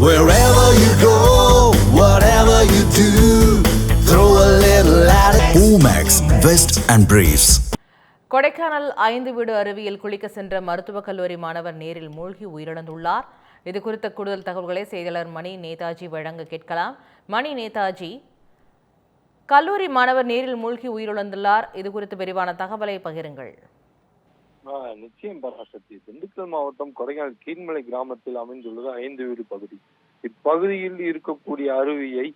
Wherever you go, whatever you do, throw a little at it. Omax, Vest and Briefs. Kodaikanal ஐந்து வீடு அருவியில் குளிக்க சென்ற மருத்துவக் கல்லூரி மாணவர் நீரில் மூழ்கி உயிரிழந்துள்ளார் இது குறித்த கூடுதல் தகவல்களை செய்தியாளர் மணி நேதாஜி வழங்க கேட்கலாம் மணி நேதாஜி கல்லூரி மாணவர் நீரில் மூழ்கி உயிரிழந்துள்ளார் இது குறித்து விரிவான தகவலை பகிருங்கள் நிச்சயம் பராசக்தி திண்டுக்கல் மாவட்டம் கொடைக்கானல் கீழ்மலை கிராமத்தில் அமைந்துள்ளது ஐந்து வீடு பகுதி. இப்பகுதியில் இருக்கக்கூடிய அருவியை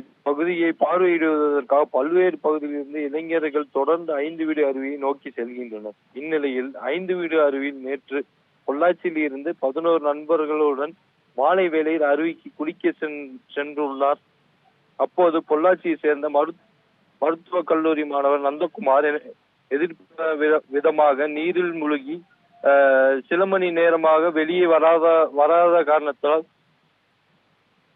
இப்பகுதியை பார்வையிடுவதற்காக பல்வேறு பகுதியிலிருந்து இளைஞர்கள் தொடர்ந்து ஐந்து வீடு அருவியை நோக்கி செல்கின்றனர். இந்நிலையில் ஐந்து வீடு அருவியில் நேற்று பொள்ளாச்சியில் இருந்து பதினோரு நண்பர்களுடன் மாலை வேளையில் அருவிக்கு குளிக்க சென்றுள்ளார். அப்போது பொள்ளாச்சியை சேர்ந்த மருத்துவ கல்லூரி மாணவர் நந்தகுமார் எதிர்ப்பு வித- விதமாக நீரில் முழுகி சில மணி நேரமாக வெளியே வராத வராத காரணத்தால்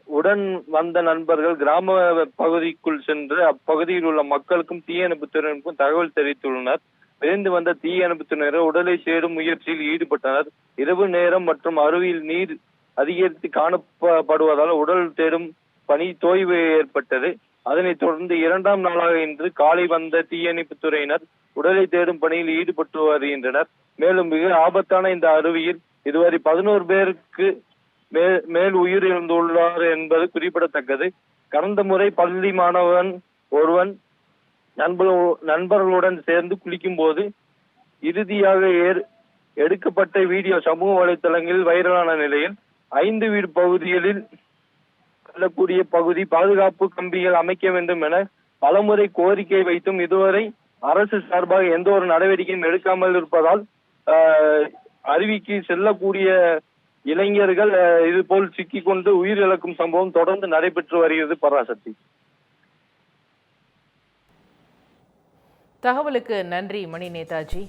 உடன் வந்த நண்பர்கள் கிராம பகுதிக்குள் சென்று அப்பகுதியில் உள்ள மக்களுக்கும் தீயணைப்புத்துறையினருக்கும் தகவல் தெரிவித்துள்ளனர். விரைந்து வந்த தீயணைப்புத்துறையினர் உடலை சேரும் முயற்சியில் ஈடுபட்டனர். இரவு நேரம் மற்றும் அருவியில் நீர் அதிகரித்து காணப்படுவதால் உடல் தேடும் பணி தோய்வு ஏற்பட்டது. அதனைத் தொடர்ந்து இரண்டாம் நாளாக இன்று காலை வந்த தீயணைப்புத்துறையினர் உடலை தேடும் பணியில் ஈடுபட்டு வருகின்றனர். மேலும் மிக ஆபத்தான இந்த அருவியில் இதுவரை பதினோரு பேருக்கு மேல் மேல் உயிரிழந்துள்ளார் என்பது குறிப்பிடத்தக்கது. கடந்த முறை பள்ளி மாணவன் ஒருவன் நண்பர்களுடன் சேர்ந்து குளிக்கும் போது இறுதியாக எடுக்கப்பட்ட வீடியோ சமூக வலைத்தளங்களில் வைரலான நிலையில் ஐந்து வீடு பகுதிகளில் செல்லக்கூடிய பகுதி பாதுகாப்பு கம்பிகள் அமைக்க வேண்டும் என பலமுறை கோரிக்கை வைத்தும் இதுவரை அரசு சார்பாக எந்த ஒரு நடவடிக்கையும் எடுக்காமல் இருப்பதால் அருவிக்கு செல்லக்கூடிய இளைஞர்கள் இது போல் சிக்கிக்கொண்டு உயிரிழக்கும் சம்பவம் தொடர்ந்து நடைபெற்று வருகிறது பராசக்தி. தகவலுக்கு நன்றி மணி நேதாஜி.